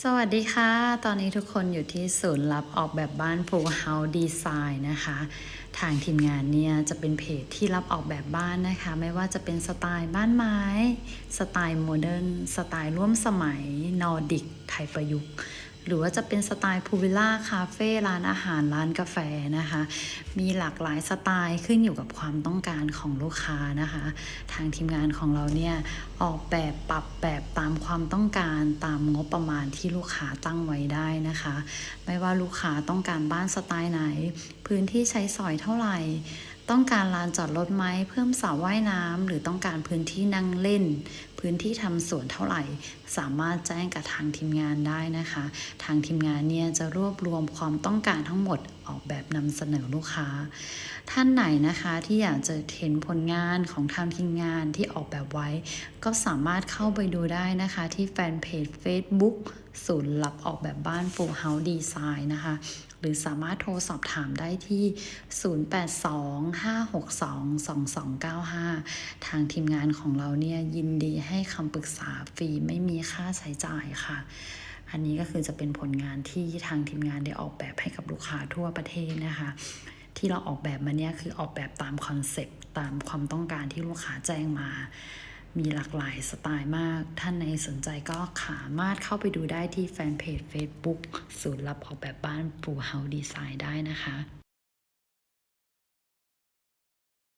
สวัสดีค่ะ ตอนนี้ทุกคนอยู่ที่ศูนย์รับออกแบบบ้านภูเฮาดีไซน์นะคะ ทางทีมงานเนี่ยจะเป็นเพจที่รับออกแบบบ้านนะคะ ไม่ว่าจะเป็นสไตล์บ้านไม้ สไตล์โมเดิร์น สไตล์ร่วมสมัย นอร์ดิก ไทยประยุกต์ หรือว่าจะเป็นสไตล์พูวิลล่าคาเฟ่ร้านอาหารร้านกาแฟนะคะ มีหลากหลายสไตล์ขึ้นอยู่กับความต้องการของลูกค้านะคะ ทางทีมงานของเราเนี่ยออกแบบปรับแบบตามความต้องการตามงบประมาณที่ลูกค้าตั้งไว้ได้นะคะ ไม่ว่าลูกค้าต้องการบ้านสไตล์ไหน พื้นที่ใช้สอยเท่าไหร่ ต้องการลานจอดรถไหมเพิ่มสระว่ายน้ำหรือต้องการพื้นที่นั่งเล่น พื้นที่ทำสวนเท่าไหร่ สามารถแจ้งกับทางทีมงานได้นะคะ ทางทีมงานเนี่ยจะรวบรวมความต้องการทั้งหมดออกแบบนำเสนอลูกค้า ท่านไหนนะคะที่อยากจะเห็นผลงานของทางทีมงานที่ออกแบบไว้ ก็สามารถเข้าไปดูได้นะคะที่แฟนเพจ Facebook ศูนย์รับออกแบบบ้าน Full House Design นะคะ หรือสามารถโทรสอบถามได้ที่ 0825622295 ทางทีมงานของเราเนี่ยยินดีให้คำปรึกษาฟรีไม่มีค่าใช้จ่ายค่ะ อันนี้ก็คือจะเป็นผลงานที่ทางทีมงานได้ออกแบบให้กับลูกค้าทั่วประเทศนะคะที่เราออกแบบมาเนี่ยคือออกแบบตามคอนเซปต์ตามความต้องการที่ลูกค้าแจ้งมา มีหลากหลายสไตล์มาก ท่านในสนใจก็สามารถเข้าไปดูได้ที่แฟนเพจ Facebook ศูนย์รับออกแบบบ้าน Full House Design ได้นะคะ